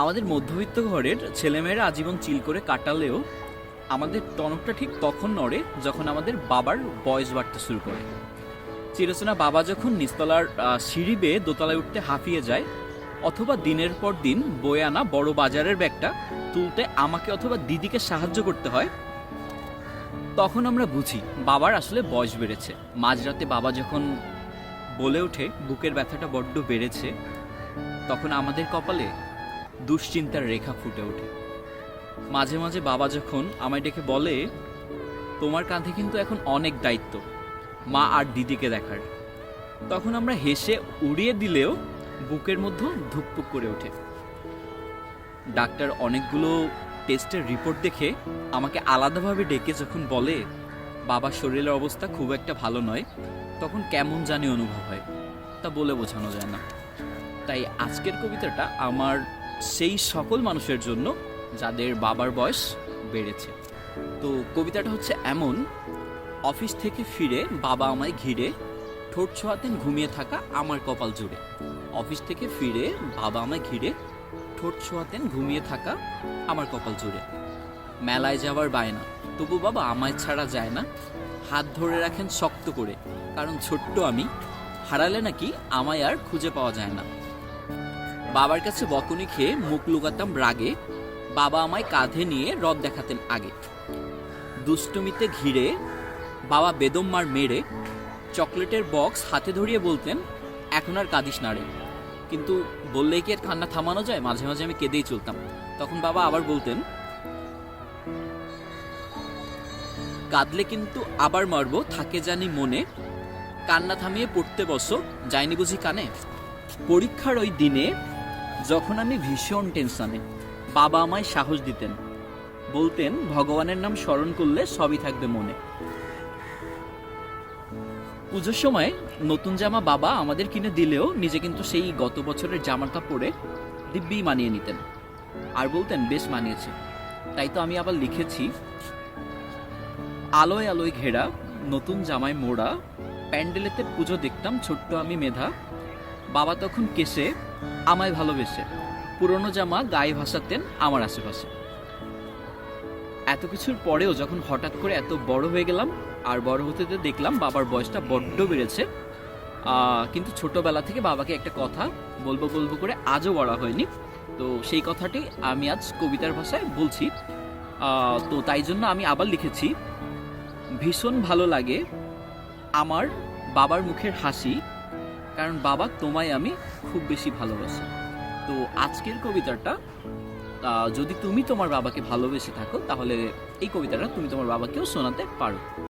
আমাদের মধ্যবিত্ত ঘরের ছেলেমেয়েরা আজীবন চিল করে কাটালেও আমাদের টনকটা ঠিক তখন নড়ে যখন আমাদের বাবার বয়স বাড়তে শুরু করে। চিরচেনা বাবা যখন নিচতলার সিঁড়ি বেয়ে দোতলায় উঠতে হাঁপিয়ে যায়, অথবা দিনের পর দিন বয়ে আনা বড় বাজারের ব্যাগটা তুলতে আমাকে অথবা দিদিকে সাহায্য করতে হয়, তখন আমরা বুঝি বাবার আসলে বয়স বেড়েছে। মাঝরাতে বাবা যখন বলে ওঠে, বুকের ব্যথাটা বড্ড বেড়েছে, তখন আমাদের কপালে দুশ্চিন্তার রেখা ফুটে ওঠে। মাঝে মাঝে বাবা যখন আমায় ডেকে বলে, তোমার কাঁধে কিন্তু এখন অনেক দায়িত্ব, মা আর দিদিকে দেখার। তখন আমরা হেসে উড়িয়ে দিলেও বুকের মধ্যে ধুকপুক করে ওঠে। ডাক্তার অনেকগুলো টেস্টের রিপোর্ট দেখে আমাকে আলাদাভাবে ডেকে যখন বলে বাবার শরীরের অবস্থা খুব একটা ভালো নয়, তখন কেমন জানি অনুভব হয়, তা বলে বোঝানো যায় না। তাই আজকের কবিতাটা আমার সেই সকল মানুষের জন্য যাদের বাবার বয়স বেড়েছে। তো কবিতাটা হচ্ছে এমন, অফিস থেকে ফিরে বাবা আমায় ঘিরে ঠোঁট ছোঁয়াতেন ঘুমিয়ে থাকা আমার কপাল জুড়ে। অফিস থেকে ফিরে বাবা আমায় ঘিরে ঠোঁট ছোঁয়াতেন ঘুমিয়ে থাকা আমার কপাল জুড়ে। মেলায় যাওয়ার বায়না, তবু বাবা আমায় ছাড়া যায় না। হাত ধরে রাখেন শক্ত করে, কারণ ছোট্ট আমি, হারালে নাকি আমায় আর খুঁজে পাওয়া যায় না। বাবার কাছে বকুনি খেয়ে মুখ লুকাতাম রাগে, বাবা আমায় কাঁধে নিয়ে রদ দেখাতেন আগে। দুষ্টুমিতে ঘিরে, বাবা বেদম মার মেরে, চকলেটের বক্স হাতে ধরিয়ে বলতেন, এখন আর কাঁদিস না রে। কিন্তু বললেই কি আর কান্না থামানো যায়? মাঝে মাঝে আমি কেঁদেই চলতাম। তখন বাবা আবার বলতেন, কাঁদলে কিন্তু আবার মারবো, থাকে জানি মনে। কান্না থামিয়ে পড়তে বসো যায়নি বুঝি কানে? পরীক্ষার ওই দিনে যখন আমি ভীষণ টেনশনে, বাবা আমায় সাহস দিতেন। বলতেন, ভগবানের নাম স্মরণ করলে সবই থাকবে মনে। পুজোর সময় নতুন জামা বাবা আমাদের কিনে দিলেও নিজে কিন্তু সেই গত বছরের জামাটা পরে দিব্যি মানিয়ে নিতেন। আর বলতেন, বেশ মানিয়েছে। তাই তো আমি আবার লিখেছি, আলোয় আলোয় ঘেরা, নতুন জামায় মোড়া, প্যান্ডেলেতে পুজো দেখতাম ছোট্ট আমি মেধা। বাবা তখন কেসে আমায় ভালোবেসে। পুরনো জামা গায়ে ভাসাতেন আমার আশেপাশে। এত কিছুর পরেও যখন হঠাৎ করে এত বড় হয়ে গেলাম, আর বড় হতে হতে দেখলাম বাবার বয়সটা বড্ড বেড়েছে। কিন্তু ছোটবেলা থেকে বাবাকে একটা কথা বলব বলব করে আজও বলা হয়নি। তো সেই কথাটি আমি আজ কবিতার ভাষায় বলছি। তো তাই জন্য আমি আবার লিখেছি, ভীষণ ভালো লাগে আমার বাবার মুখের হাসি কারণ বাবা তোমায় আমি খুব বেশি ভালোবাসি। তো আজকের কবিতাটা যদি তুমি তোমার বাবাকে ভালোবেসে থাকো, তাহলে এই কবিতাটা তুমি তোমার বাবাকেও শোনাতে পারো।